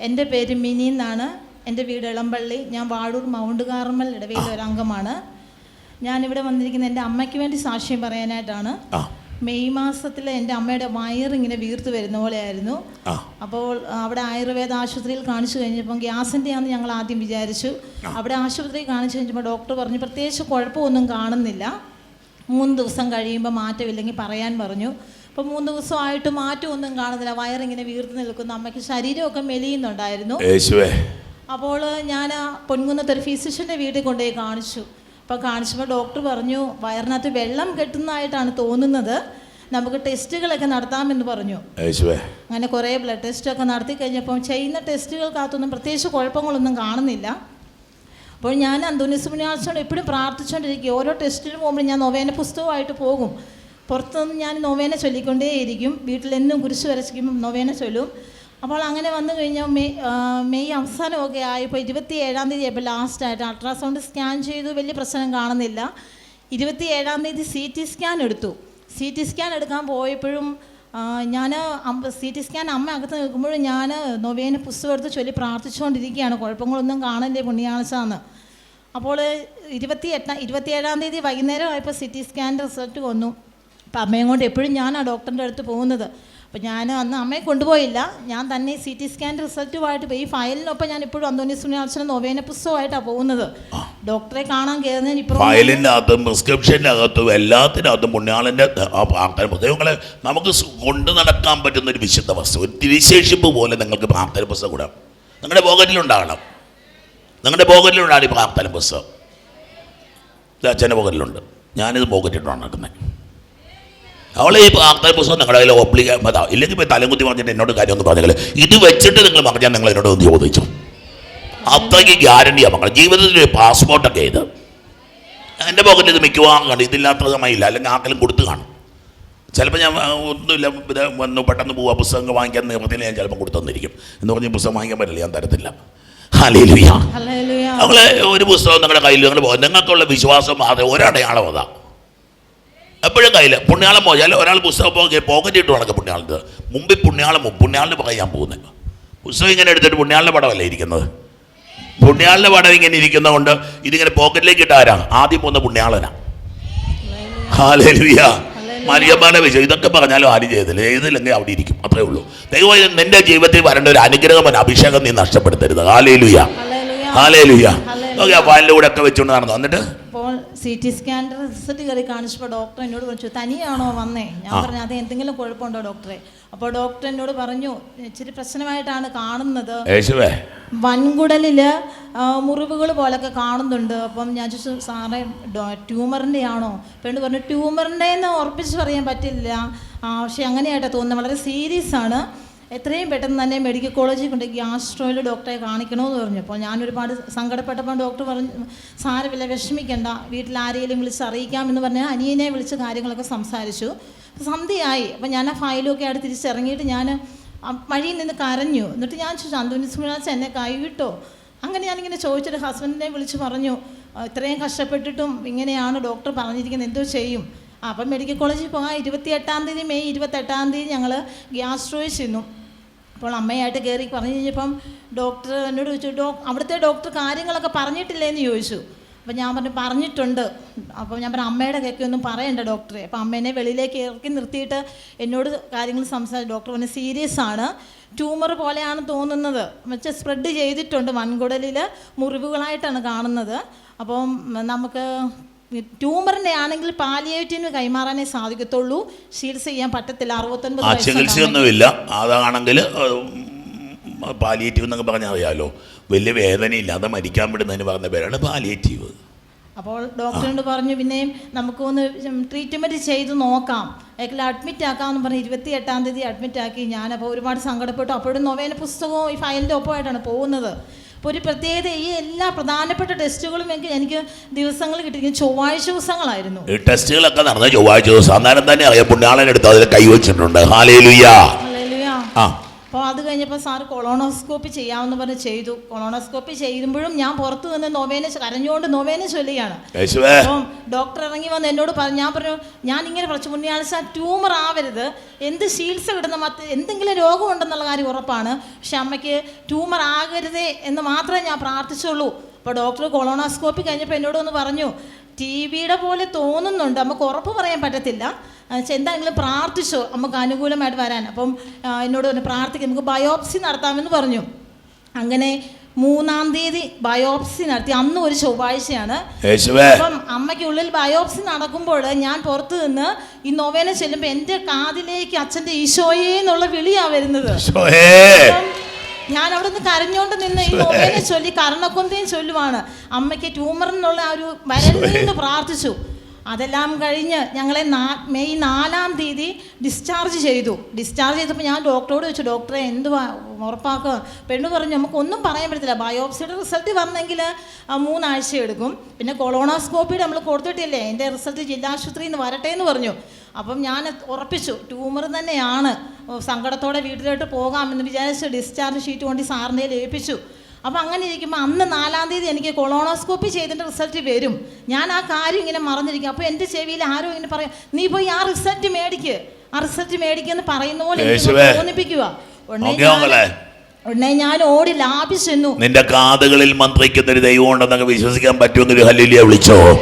എന്റെ പേര് മിനി എന്നാണ്. എന്റെ വീട് ഇളമ്പള്ളി. ഞാൻ വാഴൂർ മൗണ്ട് കാർമൽ ഇടവയിലെ ഒരു അംഗമാണ് ഞാനിവിടെ വന്നിരിക്കുന്നത് എന്റെ അമ്മയ്ക്ക് വേണ്ടി സാക്ഷ്യം പറയാനായിട്ടാണ്. മെയ് മാസത്തിൽ എന്റെ അമ്മയുടെ വയറിങ്ങനെ വീർത്ത് വരുന്ന പോലെയായിരുന്നു. ആയിരുന്നു അപ്പോൾ അവിടെ ആയുർവേദ ആശുപത്രിയിൽ കാണിച്ചു കഴിഞ്ഞപ്പോൾ ഗ്യാസിന്റെ ആണെന്ന് ഞങ്ങൾ ആദ്യം വിചാരിച്ചു. അവിടെ ആശുപത്രി കാണിച്ചു കഴിഞ്ഞപ്പോൾ ഡോക്ടർ പറഞ്ഞു പ്രത്യേകിച്ച് കുഴപ്പമൊന്നും കാണുന്നില്ല. മൂന്ന് ദിവസം കഴിയുമ്പോൾ മാറ്റമില്ലെങ്കിൽ പറയാൻ പറഞ്ഞു. അപ്പോൾ മൂന്ന് ദിവസമായിട്ട് മാറ്റമൊന്നും കാണുന്നില്ല. വയറിങ്ങനെ വീർത്ത് നിൽക്കുന്നു. അമ്മയ്ക്ക് ശരീരമൊക്കെ മെലിയുന്നുണ്ടായിരുന്നു. അപ്പോൾ ഞാൻ പൊൻകുന്നത്ത് ഒരു ഫിസിഷ്യന്റെ വീട്ടിൽ കൊണ്ടുപോയി കാണിച്ചു. അപ്പോൾ കാണിച്ചപ്പോൾ ഡോക്ടർ പറഞ്ഞു വയറിനകത്ത് വെള്ളം കെട്ടുന്നതായിട്ടാണ് തോന്നുന്നത്. നമുക്ക് ടെസ്റ്റുകളൊക്കെ നടത്താമെന്ന് പറഞ്ഞു. അങ്ങനെ കുറേ ബ്ലഡ് ടെസ്റ്റൊക്കെ നടത്തി കഴിഞ്ഞപ്പം ചെയ്യുന്ന ടെസ്റ്റുകൾക്കകത്തൊന്നും പ്രത്യേകിച്ച് കുഴപ്പങ്ങളൊന്നും കാണുന്നില്ല. അപ്പോൾ ഞാൻ അന്തോണിസ് പുണ്യാഴ്ചയോട് എപ്പോഴും പ്രാർത്ഥിച്ചുകൊണ്ടിരിക്കും ഓരോ ടെസ്റ്റിന് പോകുമ്പോൾ ഞാൻ നൊവേന പുസ്തകമായിട്ട് പോകും. പുറത്തുനിന്ന് ഞാൻ നൊവേന ചൊല്ലിക്കൊണ്ടേയിരിക്കും. വീട്ടിലെന്നും കുരിശ് വരച്ചിരിക്കുമ്പോൾ നൊവേന ചൊല്ലും. അപ്പോൾ അങ്ങനെ വന്നു കഴിഞ്ഞാൽ മെയ് മെയ് അവസാനമൊക്കെ ആയപ്പോൾ ഇരുപത്തി ഏഴാം തീയതി ആയപ്പോൾ ലാസ്റ്റായിട്ട് അൾട്രാസൗണ്ട് സ്കാൻ ചെയ്തു. വലിയ പ്രശ്നം കാണുന്നില്ല. ഇരുപത്തി ഏഴാം തീയതി സി ടി സ്കാൻ എടുത്തു. സി ടി സ്കാൻ എടുക്കാൻ പോയപ്പോഴും ഞാൻ സി ടി സ്കാൻ അമ്മ അകത്ത് നിൽക്കുമ്പോഴും ഞാൻ നൊവേന പുസ്തകം എടുത്ത് ചൊല്ലി പ്രാർത്ഥിച്ചുകൊണ്ടിരിക്കുകയാണ്. കുഴപ്പങ്ങളൊന്നും കാണല്ലേ പുണ്യാണിച്ചാന്ന് അപ്പോൾ ഇരുപത്തി എട്ടാം ഇരുപത്തിയേഴാം തീയതി വൈകുന്നേരം ആയപ്പോൾ സി ടി സ്കാൻ റിസൾട്ട് വന്നു. അപ്പം അമ്മയും കൊണ്ട് എപ്പോഴും ഞാനാണ് ഡോക്ടറിന്റെ അടുത്ത് പോകുന്നത്. അപ്പം ഞാൻ അന്ന് അമ്മയെ കൊണ്ടുപോയില്ല. ഞാൻ തന്നെ സി ടി സ്കാൻ റിസൾട്ടുമായിട്ട് പോയി ഈ ഫയലിനൊപ്പം ഞാൻ ഇപ്പോഴും അന്തോണി സുനിയാർച്ചന നൊവേന പുസ്തകമായിട്ടാണ് പോകുന്നത്. ഡോക്ടറെ കാണാൻ കയറുന്നതിന് ഇപ്പോൾ ഫയലിനകത്തും പ്രിസ്ക്രിപ്ഷനകത്തും എല്ലാത്തിനകത്തും പുണ്യാളന്റെ പുസ്തകങ്ങളെ നമുക്ക് കൊണ്ടു നടക്കാൻ പറ്റുന്ന ഒരു വിശുദ്ധ വസ്തു. ഒരു തിരിശേഷിപ്പ് പോലെ നിങ്ങൾക്ക് പ്രാർത്ഥന പുസ്തകം കൂടാം. നിങ്ങളുടെ പോക്കറ്റിലുണ്ടാകണം. നിങ്ങളുടെ പോക്കറ്റിലുണ്ടാണ് ഈ പ്രാർത്ഥന പുസ്തകം. അച്ഛന്റെ പോക്കറ്റിലുണ്ട്. ഞാനിത് പോക്കറ്റിട്ടാണ് നടക്കുന്നത് അവളെ ഈ പ്രാർത്ഥന പുസ്തകം നിങ്ങളുടെ കയ്യിൽ ഒപ്പിക്കാൻ അതാ ഇല്ലെങ്കിൽ ഇപ്പോൾ തലകുത്തി പറഞ്ഞിട്ട് എന്നോട് കാര്യം കാര്യമൊന്നും പറഞ്ഞില്ല ഇത് വെച്ചിട്ട് നിങ്ങൾ പറഞ്ഞാൽ നിങ്ങൾ എന്നോട് ഒന്ന് ചോദിച്ചു. അത്രയ്ക്ക് ഗ്യാരണ്ടിയാണ് മക്കളെ. ജീവിതത്തിന്റെ ഒരു പാസ്പോർട്ടൊക്കെ ഇത്. എന്റെ പോക്കറ്റിൽ ഇത് മിക്കവാറും കാണും. ഇതില്ലാത്ത സമയമില്ല അല്ലെങ്കിൽ ആർക്കെങ്കിലും കൊടുത്ത് കാണും. ചിലപ്പോൾ ഞാൻ ഒന്നുമില്ല. ഇത് വന്നു പെട്ടെന്ന് പോവാ. പുസ്തകം വാങ്ങിക്കാൻ നിയമത്തിന് ഞാൻ ചിലപ്പോൾ കൊടുത്തു തന്നിരിക്കും എന്ന് പറഞ്ഞ് പുസ്തകം വാങ്ങിക്കാൻ പറ്റില്ല. ഞാൻ തരത്തില്ല. ഹാലേലുയ്യ അവളെ ഒരു പുസ്തകം നിങ്ങളുടെ കയ്യിൽ നിങ്ങൾ പോകും നിങ്ങൾക്കുള്ള വിശ്വാസം മാത്രം ഒരടയാളം അതാ. എപ്പോഴും കയ്യിൽ പുണ്യാളം പോയാൽ ഒരാൾ പുസ്തകം പോകെ പോക്കറ്റ് ഇട്ട് നടക്കും പുണ്യാളിന്റെ മുമ്പിൽ പുണ്യാളം പോകും. പുണ്യാളിന് ഞാൻ പോകുന്നത് പുസ്തകം ഇങ്ങനെ എടുത്തിട്ട് പുണ്യാളിന്റെ പടമല്ലേ ഇരിക്കുന്നത്? പുണ്യാളിന്റെ പടം ഇങ്ങനെ ഇരിക്കുന്നതുകൊണ്ട് ഇതിങ്ങനെ പോക്കറ്റിലേക്ക് ഇട്ടാരാ ആദ്യം പോകുന്ന പുണ്യാളനാ. ഹാലേലുയ മരിയമ്മാനെ വിജയം. ഇതൊക്കെ പറഞ്ഞാലും ആരും ചെയ്തില്ല ചെയ്തില്ലെങ്കിൽ അവിടെ ഇരിക്കും. അത്രേ ഉള്ളൂ. ദൈവം നിന്റെ ജീവിതത്തിൽ വരേണ്ട ഒരു അനുഗ്രഹം ഒരു അഭിഷേകം നീ നഷ്ടപ്പെടുത്തരുത്. Hallelujah hallelujah. ഓക്കെ ആ ഫയലിന്റെ കൂടെ ഒക്കെ വെച്ചുകൊണ്ട് നടന്നു? എന്നിട്ട്? സി ടി സ്കാന്റെ റിസൾട്ട് കയറി കാണിച്ചപ്പോൾ ഡോക്ടർ എന്നോട് ചോദിച്ചു തനിയാണോ വന്നേ? ഞാൻ പറഞ്ഞു അത് എന്തെങ്കിലും കുഴപ്പമുണ്ടോ ഡോക്ടറെ അപ്പോൾ ഡോക്ടർ എന്നോട് പറഞ്ഞു ഇച്ചിരി പ്രശ്നമായിട്ടാണ് കാണുന്നത്. വൻകുടലിൽ മുറിവുകൾ പോലൊക്കെ കാണുന്നുണ്ട്. അപ്പം ഞാൻ ചോദിച്ചു സാറേ ട്യൂമറിന്റെ ആണോ? പെണ്ണ് പറഞ്ഞു ട്യൂമറിന്റെ എന്ന് ഉറപ്പിച്ച് പറയാൻ പറ്റില്ല. പക്ഷേ അങ്ങനെയായിട്ടാണ് തോന്നുന്നത് വളരെ സീരിയസ് ആണ്. എത്രയും പെട്ടെന്ന് തന്നെ മെഡിക്കൽ കോളേജിൽ കൊണ്ട് ഗ്യാസ്ട്രോയിൽ ഡോക്ടറെ കാണിക്കണമെന്ന് പറഞ്ഞു. അപ്പോൾ ഞാൻ ഒരുപാട് സങ്കടപ്പെട്ടപ്പോൾ ഡോക്ടർ പറഞ്ഞു സാരമില്ല വിഷമിക്കണ്ട. വീട്ടിൽ ആരെങ്കിലും വിളിച്ച് അറിയിക്കാമെന്ന് പറഞ്ഞ് അനിയനെ വിളിച്ച് കാര്യങ്ങളൊക്കെ സംസാരിച്ചു. സന്ധ്യയായി. അപ്പോൾ ഞാൻ ആ ഫയലൊക്കെ ആയിട്ട് തിരിച്ചിറങ്ങിയിട്ട് ഞാൻ വഴിയിൽ നിന്ന് കരഞ്ഞു. എന്നിട്ട് ഞാൻ ചോദിച്ചു അന്തോണി സുമിനാസ് എന്നെ കൈവിട്ടോ? അങ്ങനെ ഞാനിങ്ങനെ ചോദിച്ചിട്ട് ഹസ്ബൻഡിനെ വിളിച്ച് പറഞ്ഞു ഇത്രയും കഷ്ടപ്പെട്ടിട്ടും ഇങ്ങനെയാണ് ഡോക്ടർ പറഞ്ഞിരിക്കുന്നത്. എന്തോ ചെയ്യും? അപ്പം മെഡിക്കൽ കോളേജിൽ പോകാൻ ഇരുപത്തി എട്ടാം തീയതി മെയ് ഇരുപത്തെട്ടാം തീയതി ഞങ്ങൾ ഗ്യാസ്ട്രോയിൽ ചെന്നു. അപ്പോൾ അമ്മയായിട്ട് കയറി പറഞ്ഞു കഴിഞ്ഞപ്പം ഡോക്ടർ എന്നോട് ചോദിച്ചു ഡോ അവിടുത്തെ ഡോക്ടർ കാര്യങ്ങളൊക്കെ പറഞ്ഞിട്ടില്ലേന്ന് ചോദിച്ചു. അപ്പോൾ ഞാൻ പറഞ്ഞു പറഞ്ഞിട്ടുണ്ട്. അപ്പോൾ ഞാൻ പറഞ്ഞു അമ്മയുടെ കേക്ക് ഒന്നും പറയണ്ട ഡോക്ടറെ അപ്പോൾ അമ്മേനെ വെളിയിലേക്ക് ഇറക്കി നിർത്തിയിട്ട് എന്നോട് കാര്യങ്ങൾ സംസാരിച്ചു ഡോക്ടർ പറഞ്ഞു സീരിയസ് ആണ്. ട്യൂമർ പോലെയാണ് തോന്നുന്നത്. വെച്ചാൽ സ്പ്രെഡ് ചെയ്തിട്ടുണ്ട്. വൻകുടലിൽ മുറിവുകളായിട്ടാണ് കാണുന്നത്. അപ്പം നമുക്ക് ട്യൂമറിന്റെ ആണെങ്കിൽ പാലിയേറ്റീവിന് കൈമാറാനേ സാധിക്കത്തുള്ളൂ. ചികിത്സ ചെയ്യാൻ പറ്റത്തില്ല. അറുപത്തൊൻപത് ആ ചികിത്സയൊന്നുമില്ല അതാണെങ്കിൽ പാലിയേറ്റീവ് എന്നൊക്കെ പറഞ്ഞാൽ അറിയാലോ. വലിയ വേദനയില്ലാതെ മരിക്കാൻ വിടുന്നതിന് പറഞ്ഞ പേരാണ് പാലിയേറ്റീവ്. അപ്പോൾ ഡോക്ടറിനോട് പറഞ്ഞു പിന്നെയും നമുക്കൊന്ന് ട്രീറ്റ്മെന്റ് ചെയ്ത് നോക്കാം. അല്ലെങ്കിൽ അഡ്മിറ്റ് ആക്കാമെന്ന് പറഞ്ഞ് ഇരുപത്തി എട്ടാം തീയതി അഡ്മിറ്റ് ആക്കി. ഞാനപ്പോൾ ഒരുപാട് സങ്കടപ്പെട്ടു. അപ്പോഴും നൊവേന പുസ്തകവും ഈ ഫയലിന്റെ ഒപ്പമായിട്ടാണ് പോകുന്നത്. അപ്പോൾ ഒരു പ്രത്യേകത ഈ എല്ലാ പ്രധാനപ്പെട്ട ടെസ്റ്റുകളും എനിക്ക് എനിക്ക് ദിവസങ്ങൾ കിട്ടിയിരിക്കും ചൊവ്വാഴ്ച ദിവസങ്ങളായിരുന്നു. ഈ ടെസ്റ്റുകളൊക്കെ നടന്ന ചൊവ്വാഴ്ച ദിവസം. അന്നേരം തന്നെ അറിയാം പുണ്യാളനെടുത്ത് അതിൽ കൈവച്ചിട്ടുണ്ട് ഹാലേലുയ്യ ഹല്ലേലൂയ. ആ. അപ്പോൾ അത് കഴിഞ്ഞപ്പോൾ സാറ് കൊളോണോസ്കോപ്പി ചെയ്യാമെന്ന് പറഞ്ഞ് ചെയ്തു. കൊളോണോസ്കോപ്പി ചെയ്യുമ്പോഴും ഞാൻ പുറത്ത് നിന്ന് നൊവേന കരഞ്ഞുകൊണ്ട് നൊവേന ചൊല്ലിയാണ് അപ്പം ഡോക്ടർ ഇറങ്ങി വന്ന് എന്നോട് പറഞ്ഞു ഞാൻ പറഞ്ഞു ഞാൻ ഇങ്ങനെ കുറച്ച് പുണ്യാഴ്ച ട്യൂമർ ആവരുത്. എന്ത് ചികിത്സ കിട്ടുന്ന മറ്റ് എന്തെങ്കിലും രോഗമുണ്ടെന്നുള്ള കാര്യം ഉറപ്പാണ്. പക്ഷെ അമ്മയ്ക്ക് ട്യൂമർ ആകരുതേ എന്ന് മാത്രമേ ഞാൻ പ്രാർത്ഥിച്ചുള്ളൂ. അപ്പോൾ ഡോക്ടർ കൊളോണോസ്കോപ്പി കഴിഞ്ഞപ്പോൾ എന്നോട് ഒന്ന് പറഞ്ഞു ടി വിയുടെ പോലെ തോന്നുന്നുണ്ട്. നമുക്ക് ഉറപ്പ് പറയാൻ പറ്റത്തില്ല. എന്താണെങ്കിലും പ്രാർത്ഥിച്ചോ? നമുക്ക് അനുകൂലമായിട്ട് വരാൻ. അപ്പം എന്നോട് പറഞ്ഞു പ്രാർത്ഥിക്കാം നമുക്ക് ബയോപ്സി നടത്താമെന്ന് പറഞ്ഞു. അങ്ങനെ മൂന്നാം തീയതി ബയോപ്സി നടത്തി. അന്ന് ഒരു ചൊവ്വാഴ്ചയാണ്. അപ്പം അമ്മയ്ക്കുള്ളിൽ ബയോപ്സി നടക്കുമ്പോൾ ഞാൻ പുറത്തു നിന്ന് ഈ നൊവേന ചെല്ലുമ്പോൾ എന്റെ കാതിലേക്ക് അച്ഛന്റെ ഈശോയെ എന്നുള്ള വിളിയാണ് വരുന്നത്. ഞാൻ അവിടെ നിന്ന് കരഞ്ഞോണ്ട് നിന്ന് ഈ നൊവേന ചൊല്ലി കർണക്കൊന്തയും ചൊല്ലുവാണ്. അമ്മയ്ക്ക് ട്യൂമർ എന്നുള്ള ആ ഒരു വരരുതെന്ന് പ്രാർത്ഥിച്ചു. അതെല്ലാം കഴിഞ്ഞ് ഞങ്ങളെ നാ മെയ് നാലാം തീയതി ഡിസ്ചാർജ് ചെയ്തു. ഡിസ്ചാർജ് ചെയ്തപ്പോൾ ഞാൻ ഡോക്ടറോട് ചോദിച്ചു ഡോക്ടറെ എന്തുവാ ഉറപ്പാക്കുക? പെണ്ണ് പറഞ്ഞു നമുക്കൊന്നും പറയാൻ പറ്റത്തില്ല. ബയോപ്സിയുടെ റിസൾട്ട് വന്നെങ്കിൽ മൂന്നാഴ്ച എടുക്കും. പിന്നെ കൊളോണോസ്കോപ്പിയുടെ നമ്മൾ കൊടുത്തിട്ടില്ലേ? എന്റെ റിസൾട്ട് ജില്ലാശുപത്രിയിൽ നിന്ന് വരട്ടെ എന്ന് പറഞ്ഞു. അപ്പം ഞാൻ ഉറപ്പിച്ചു ട്യൂമർ തന്നെയാണ്. സങ്കടത്തോടെ വീട്ടിലോട്ട് പോകാമെന്ന് വിചാരിച്ച് ഡിസ്ചാർജ് ഷീറ്റ് കൊണ്ട് സാറിനെ ഏൽപ്പിച്ചു. അപ്പോൾ അങ്ങനെ ഇരിക്കുമ്പോൾ അന്ന് നാലാം തീയതി എനിക്ക് കൊളോണോസ്കോപ്പി ചെയ്തിട്ട് റിസൾട്ട് വരും. ഞാൻ ആ കാര്യം ഇങ്ങനെ മറന്നിരിക്കും. അപ്പോൾ എന്റെ ചെവിയിൽ ആരോ ഇങ്ങനെ പറയും നീ പോയി ആ റിസൾട്ട് മേടിക്ക്. ആ റിസൾട്ട് മേടിക്കുമെന്ന് പറയുന്ന പോലെ തോന്നിപ്പിക്കുക ഉടനെ ഞാൻ- മകളെ. ഉടനെ ഞാൻ ഓടി ലാഭി ചെന്നു. നിന്റെ കാതുകളിൽ മന്ത്രിക്കുന്ന ഒരു ദൈവം ഉണ്ടെന്നൊക്കെ വിശ്വസിക്കാൻ പറ്റുമെന്നൊരു ഹലിലിയ വിളിച്ചോ.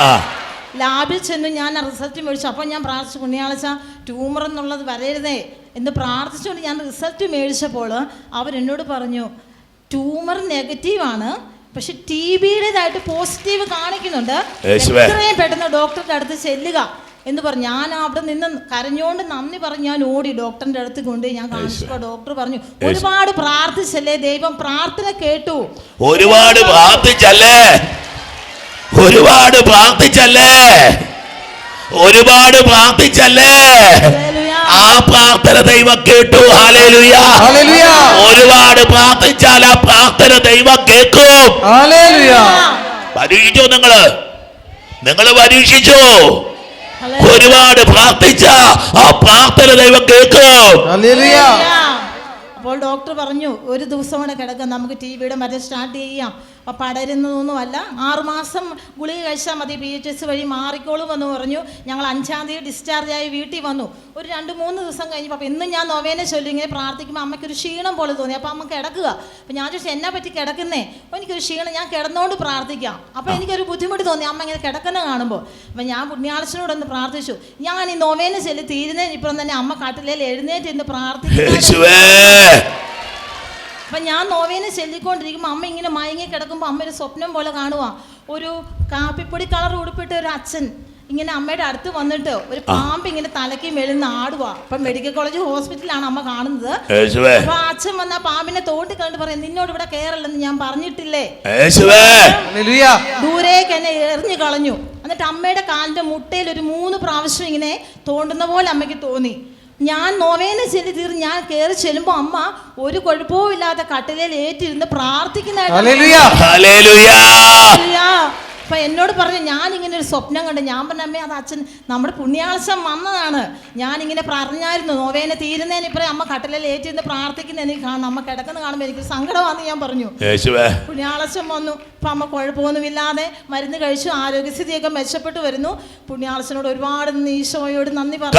ആ. ലാബിൽ ചെന്ന് ഞാൻ റിസൾട്ട് മേടിച്ചു. അപ്പോൾ ഞാൻ പ്രാർത്ഥിച്ചു പുണ്യാളച്ച ട്യൂമർ എന്നുള്ളത് വരരുതേ. എന്ന് പ്രാർത്ഥിച്ചുകൊണ്ട് ഞാൻ റിസൾട്ട് മേടിച്ചപ്പോൾ അവരെന്നോട് പറഞ്ഞു ട്യൂമർ നെഗറ്റീവാണ് പക്ഷെ ടി ബിയുടേതായിട്ട് പോസിറ്റീവ് കാണിക്കുന്നുണ്ട്. എത്രയും പെട്ടെന്ന് ഡോക്ടറുടെ അടുത്ത് ചെല്ലുക. എന്ന് പറഞ്ഞു. ഞാൻ അവിടെ നിന്ന് കരഞ്ഞുകൊണ്ട് നന്ദി പറഞ്ഞു ഞാൻ ഓടി ഡോക്ടറിന്റെ അടുത്ത് കൊണ്ട് ഞാൻ കാണിച്ചപ്പോൾ ഡോക്ടർ പറഞ്ഞു ഒരുപാട് പ്രാർത്ഥിച്ചല്ലേ ദൈവം പ്രാർത്ഥന കേട്ടു. ഒരുപാട് പ്രാർത്ഥിച്ചല്ലേ? ഒരുപാട് പ്രാർത്ഥിച്ചല്ലേ ഒരുപാട് പ്രാർത്ഥിച്ചല്ലേ ഹല്ലേലൂയ. ആ പ്രാർത്ഥന ദൈവം കേട്ടു ഹാലേലുയ ഹല്ലേലൂയ. ഒരുപാട് പ്രാർത്ഥിച്ചാൽ ആ പ്രാർത്ഥന ദൈവം കേൾക്കും ഹല്ലേലൂയ. പരീക്ഷിച്ചോ നിങ്ങൾ നിങ്ങൾ പരീക്ഷിച്ചോ. ഒരുപാട് പ്രാർത്ഥിച്ച ആ പ്രാർത്ഥന ദൈവം കേൾക്കും ഹല്ലേലൂയ. അപ്പോൾ ഡോക്ടർ പറഞ്ഞു ഒരു ദിവസം കൂടെ കിടക്കാം നമുക്ക് ടി വിയുടെ മറ്റേ സ്റ്റാർട്ട് ചെയ്യാം പടരുന്നതൊന്നുമല്ല. ആറുമാസം ഗുളിക കഴിച്ചാൽ മതി പി എച്ച് എസ് വഴി മാറിക്കോളും എന്ന് പറഞ്ഞു. ഞങ്ങൾ അഞ്ചാം തീയതി ഡിസ്ചാർജ് ആയി വീട്ടിൽ വന്നു. ഒരു രണ്ട് മൂന്ന് ദിവസം കഴിഞ്ഞപ്പോൾ അപ്പോൾ ഇന്നും ഞാൻ നൊവേനെ ചൊല്ലി ഇങ്ങനെ പ്രാർത്ഥിക്കുമ്പോൾ അമ്മയ്ക്കൊരു ക്ഷീണം പോലെ തോന്നി. അപ്പോൾ അമ്മ കിടക്കുക. അപ്പോൾ ഞാൻ ചോദിച്ചു എന്നെ പറ്റി കിടക്കുന്നേ? അപ്പോൾ എനിക്കൊരു ക്ഷീണം ഞാൻ കിടന്നുകൊണ്ട് പ്രാർത്ഥിക്കാം. അപ്പോൾ എനിക്കൊരു ബുദ്ധിമുട്ട് തോന്നി അമ്മ ഇങ്ങനെ കിടക്കുന്ന കാണുമ്പോൾ അപ്പം ഞാൻ പുണ്യാളച്ചനോടൊന്ന് പ്രാർത്ഥിച്ചു. ഞാൻ ഈ നൊവേനെ ചൊല്ലി തീരുന്നതിന് ഇപ്പം തന്നെ അമ്മ കാട്ടിലേൽ എഴുന്നേറ്റ് എന്ന് പ്രാർത്ഥിക്കുന്നു യേശുവേ! അപ്പം ഞാൻ നോവേനെ ചെല്ലിക്കൊണ്ടിരിക്കുമ്പോൾ അമ്മ ഇങ്ങനെ മയങ്ങി കിടക്കുമ്പോൾ അമ്മ ഒരു സ്വപ്നം പോലെ കാണുക ഒരു കാപ്പിപ്പൊടി കളർ ഉടുപ്പിട്ട ഒരു അച്ഛൻ ഇങ്ങനെ അമ്മയുടെ അടുത്ത് വന്നിട്ട് ഒരു പാമ്പ് ഇങ്ങനെ തലയ്ക്ക് മെഴുന്ന് ആടുക അപ്പം മെഡിക്കൽ കോളേജ് ഹോസ്പിറ്റലാണ് അമ്മ കാണുന്നത്. യേശുവേ. അപ്പൊ ആ അച്ഛൻ വന്ന ആ പാമ്പിനെ തോണ്ടി കണ്ടിട്ട് പറയും നിന്നോട് ഇവിടെ കയറല്ലെന്ന് ഞാൻ പറഞ്ഞിട്ടില്ലേ? യേശുവേ. ഹല്ലേലൂയ. ദൂരേക്ക് എന്നെ എറിഞ്ഞു കളഞ്ഞു. എന്നിട്ട് അമ്മയുടെ കാലിന്റെ മുട്ടയിൽ ഒരു മൂന്ന് പ്രാവശ്യം ഇങ്ങനെ തോണ്ടുന്ന പോലെ അമ്മയ്ക്ക് തോന്നി. ഞാൻ നോവേനെ ചെല്ലി തീർ ഞാൻ കയറി ചെല്ലുമ്പോൾ അമ്മ ഒരു കുഴപ്പവും ഇല്ലാത്ത കട്ടിലേൽ ഏറ്റിരുന്ന് പ്രാർത്ഥിക്കുന്നതായിട്ട് ഹല്ലേലൂയ. Hallelujah hallelujah. അപ്പൊ എന്നോട് പറഞ്ഞു ഞാൻ ഇങ്ങനെ ഒരു സ്വപ്നം കണ്ട് ഞാൻ പറഞ്ഞ അമ്മേ അത് അച്ഛൻ നമ്മുടെ പുണ്യാളസം വന്നതാണ്. ഞാൻ ഇങ്ങനെ പറഞ്ഞായിരുന്നു നോവേനെ തീരുന്നതിന് ഇപ്പറേ അമ്മ കട്ടിലേൽ ഏറ്റിരുന്ന് പ്രാർത്ഥിക്കുന്ന എനിക്ക് കാണണം അമ്മ കിടക്കുന്ന കാണുമ്പോൾ എനിക്ക് സങ്കടമാണെന്ന് ഞാൻ പറഞ്ഞു. പുണ്യാളച്ചൻ വന്നു. അപ്പം അമ്മ കുഴപ്പമൊന്നുമില്ലാതെ മരുന്ന് കഴിച്ചു ആരോഗ്യസ്ഥിതിയൊക്കെ മെച്ചപ്പെട്ടു വരുന്നു. പുണ്യാളശനോട് ഒരുപാട് ഈശോയോട് നന്ദി പറഞ്ഞു.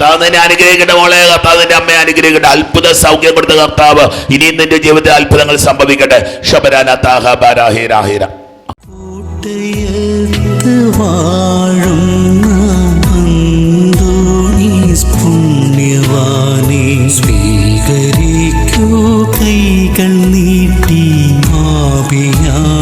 കർത്താവ് നിന്നെ അനുഗ്രഹിക്കട്ടെ മോളെ. കർത്താവിന്റെ അമ്മയെ അനുഗ്രഹിക്കട്ടെ. അത്ഭുത കൊടുത്ത കർത്താവ് ഇനിയും നിന്റെ ജീവിതത്തിൽ അത്ഭുതങ്ങൾ സംഭവിക്കട്ടെ. ഷബരാന താഹ ബാരാഹി രാഹിര സ്വീകരിക്കൂ കൈകൾ നീട്ടി മാപിയാ